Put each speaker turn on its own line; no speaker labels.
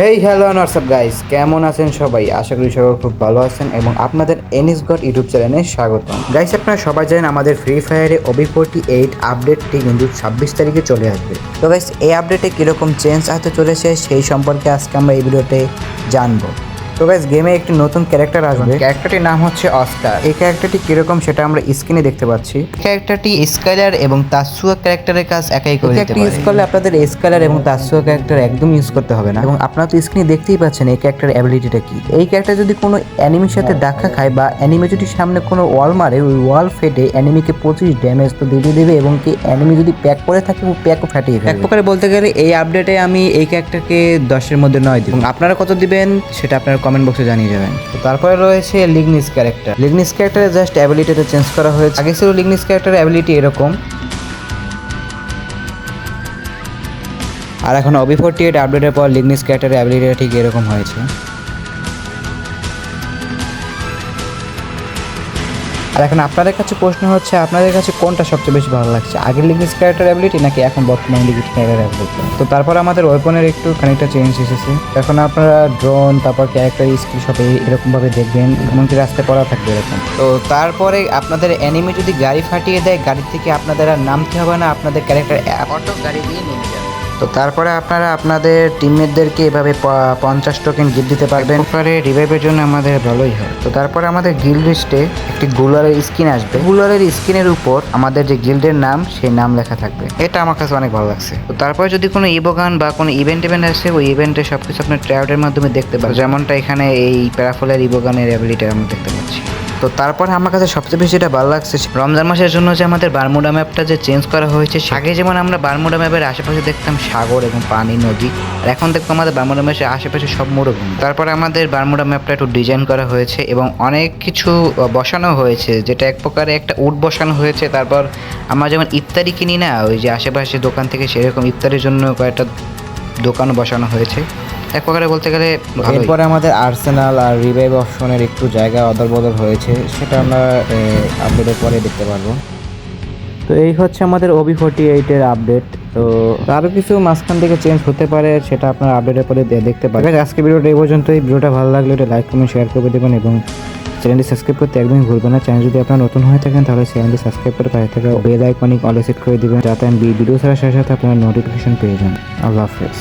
Hey hello WhatsApp guys কেমন আছেন সবাই? আশা করি সবাই খুব ভালো আছেন এবং আপনাদের এনএস গড ইউটিউব চ্যানেলে স্বাগতম। গাইস আপনারা সবাই জানেন আমাদের ফ্রি ফায়ারে ওবি ফোরটি এইট আপডেটটি কিন্তু ছাব্বিশ তারিখে চলে আসবে। তো গাইস এই আপডেটে কীরকম চেঞ্জ আসতে চলেছে সেই সম্পর্কে আজকে আমরা এই ভিডিওতে জানব। তো গাইস গেমে একটি নতুন ক্যারেক্টার আসবে। ক্যারেক্টারটির নাম হচ্ছে অস্কার এই ক্যারেক্টারটি কীরকম সেটা আমরা স্ক্রিনে দেখতে পাচ্ছি। ক্যারেক্টারটি স্কাইলার এবং তাসুয়া ক্যারেক্টারের কাজ একাই করে দিতে পারে। ইউজ করলে আপনাদের স্কাইলার এবং তাসুয়া ক্যারেক্টার একদম ইউজ করতে হবে না। এবং আপনারা তো স্ক্রিনে দেখতেই পাচ্ছেন এই ক্যারেক্টার অ্যাবিলিটিটা কি। এই ক্যারেক্টার যদি কোনো অ্যানিমির সাথে ধাক্কা খায় বা অ্যানিমে যদি সামনে কোনো ওয়াল মারে ওই ওয়াল ফেটে অ্যানিমিকে পঁচিশ ড্যামেজ তো দিয়ে দেবে এবং কি অ্যানিমি যদি প্যাক করে থাকে ও প্যাকও ফাটিয়ে এক প্রকারে বলতে গেলে এই আপডেটে আমি এই ক্যারেক্টারকে দশের মধ্যে নয় দিব। এবং আপনারা কত দিবেন সেটা আপনারা কমেন্ট বক্সে জানিয়ে যাবেন। তো তারপরে রয়েছে লিগনিস ক্যারেক্টার লিগনিস ক্যারেক্টারের জাস্ট অ্যাবিলিটিটা চেঞ্জ করা হয়েছে। আগে ছিল লিগনিস ক্যারেক্টারের অ্যাবিলিটি এরকম। আর এখন অবি ফোরটি এইট আপডেটের পর লিগনিস ক্যারেক্টারের অ্যাবিলিটিটা ঠিক এরকম হয়েছে। আর এখন আপনাদের কাছে প্রশ্ন হচ্ছে, আপনাদের কাছে কোনটা সবচেয়ে বেশি ভালো লাগছে? আগের লিগনিস ক্যারেক্টার অ্যাবিলিটি নাকি এখন বর্তমানে লিগনিস ক্যারেক্টার অ্যাবিলিটি তো তারপর আমাদের ওয়েপনের একটু খানিকটা চেঞ্জ এসেছে। এখন আপনারা ড্রোন তারপর ক্যারেক্টার স্কিল সব এরকমভাবে দেখবেন, এমনকি রাস্তায় পড়া থাকবে এরকম। তো তারপরে আপনাদের অ্যানিমে যদি গাড়ি ফাটিয়ে দেয়, গাড়ি থেকে আপনাদের আর নামতে হবে না, আপনাদের ক্যারেক্টার অটো গাড়ি দিয়ে নেমে যাবে। তো তারপরে আপনারা আপনাদের টিমমেটদেরকে এভাবে পঞ্চাশ টোকেন গিফট দিতে পারবেন। পরে রিভাইভের জন্য আমাদের ভালোই হয়। তো তারপরে আমাদের গিল্ড লিস্টে একটি গুলারের স্কিন আসবে। গুলারের স্কিনের উপর আমাদের যে গিল্ডের নাম সেই নাম লেখা থাকবে। এটা আমার কাছে অনেক ভালো লাগছে। তো তারপরে যদি কোনো ইবোগান বা কোনো ইভেন্ট ইভেন্ট আসে ওই ইভেন্টে সব কিছু আপনার ট্রাউডের মাধ্যমে দেখতে পাবেন যেমনটা এখানে এই প্যারাফলের ইবোগানের অ্যাবিলিটি আমরা দেখতে পাচ্ছি। তো তারপরে আমার কাছে সবচেয়ে বেশি যেটা ভালো লাগছে রমজান মাসের জন্য যে আমাদের বারমুডা ম্যাপটা যে চেঞ্জ করা হয়েছে আগে যেমন আমরা বারমুডা ম্যাপের আশেপাশে দেখতাম সাগর এবং পানি, নদী, আর এখন দেখব আমাদের বারমুডা ম্যাপের আশেপাশে সব মরুভূমি। তারপরে আমাদের বারমুডা ম্যাপটা একটু ডিজাইন করা হয়েছে এবং অনেক কিছু বসানো হয়েছে, যেটা এক প্রকারে একটা উট বসানো হয়েছে। তারপর আমরা যেমন ইফতারি কিনি না, ওই যে আশেপাশে দোকান থেকে সেরকম ইফতারির জন্য কয়েকটা দোকানও বসানো হয়েছে। এক প্রকারে বলতে গেলে এরপরে আমাদের আর্সেনাল আর রিভাইভ অপশনের একটু জায়গা অদল বদল হয়েছে সেটা আমরা আপডেটের পরে দেখতে পারব। তো এই হচ্ছে আমাদের ওবি ফোর্টি এইটের আপডেট তো আরও কিছু মাঝখান থেকে চেঞ্জ হতে পারে সেটা আপনার আপডেটের পরে দেখতে পারেন আজকে ভিডিওটা এই পর্যন্তই। ভিডিওটা ভালো লাগলে এটা লাইক কমেন্ট শেয়ার করে দেবেন এবং চ্যানেলটি সাবস্ক্রাইব করতে একদমই ভুলবেন না। চ্যানেল যদি আপনার নতুন হয়ে থাকেন তাহলে চ্যানেলটি সাবস্ক্রাইব করে পাশে থাকা বেল আইকনিক অলে সেট করে দিবেন যাতে আমি ভিডিও ছাড়ার সাথে সাথে আপনার নোটিফিকেশন পেয়ে যান। আল্লাহ হাফেজ।